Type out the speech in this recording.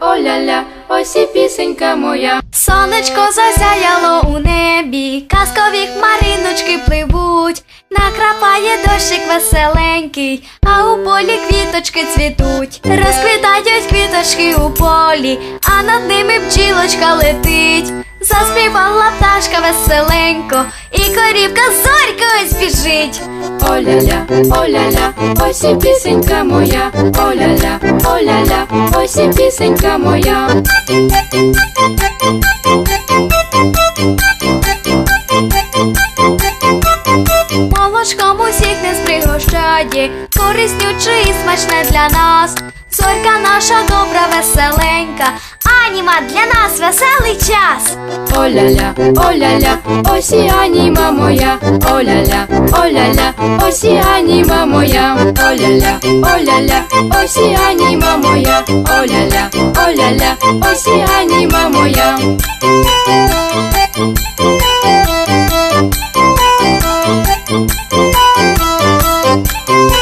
Оля-ля, ось і пісенька моя. Сонечко засяяло у небі, казкові хмариночки пливуть, накрапає дощик веселенький, а у полі квіточки цвітуть, розквітають квіточки у полі, а над ними бджілочка летить. Заспівала пташка веселенько, і корівка збіжить. Оля-ля, оля-ля, ось і пісенька моя. Оля-ля, оля-ля, ось і пісенька моя. Молочком усіх не пригощає, кориснюче і смачне для нас. Зорька наша добра, веселенька, аніма для нас веселий час. Оля-ля, оля-ля, ось і аніма моя. Оля-ля, оля-ля, ось і аніма моя. Оля-ля, оля-ля, ось і аніма моя. Оля-ля, оля-ля, ось і аніма моя. Музика